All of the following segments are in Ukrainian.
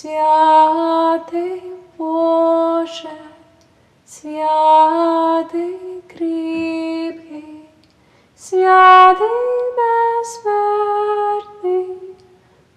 святий Боже, святий кріпкий, святий безсмертний,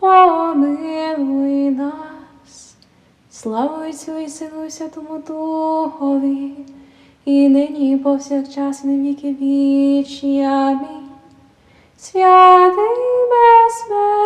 помилуй нас. Слава Отцю і Сину Святому Духові, і нині, і повсякчас, і віки вічні. Амінь. Святий безсмертний,